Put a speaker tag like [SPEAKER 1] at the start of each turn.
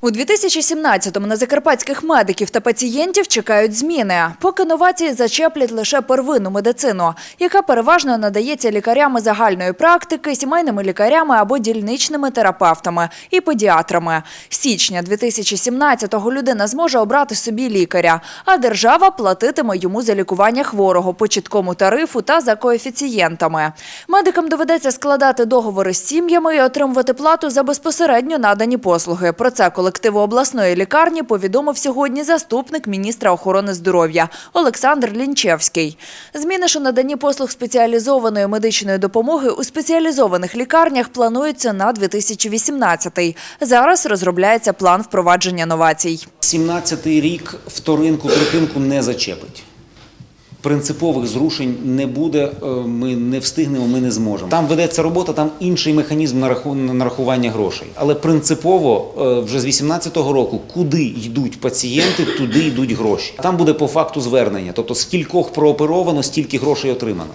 [SPEAKER 1] У 2017-му на закарпатських медиків та пацієнтів чекають зміни. Поки новації зачеплять лише первинну медицину, яка переважно надається лікарями загальної практики, сімейними лікарями або дільничними терапевтами і педіатрами. З січня 2017-го людина зможе обрати собі лікаря, а держава платитиме йому за лікування хворого по чіткому тарифу та за коефіцієнтами. Медикам доведеться складати договори з сім'ями і отримувати плату за безпосередньо надані послуги. Про це колективу обласної лікарні повідомив сьогодні заступник міністра охорони здоров'я Олександр Лінчевський. Зміни, що надані послуг спеціалізованої медичної допомоги у спеціалізованих лікарнях плануються на 2018-й. Зараз розробляється план впровадження новацій.
[SPEAKER 2] 17-й рік вторинку, третинку не зачепить. Принципових зрушень не буде, е, ми не встигнемо, ми не зможемо. Там ведеться робота, там інший механізм нараху- нарахування грошей. Але принципово е, вже з 18-го року, куди йдуть пацієнти, туди йдуть гроші. Там буде по факту звернення. Тобто, скількох прооперовано, стільки грошей отримано.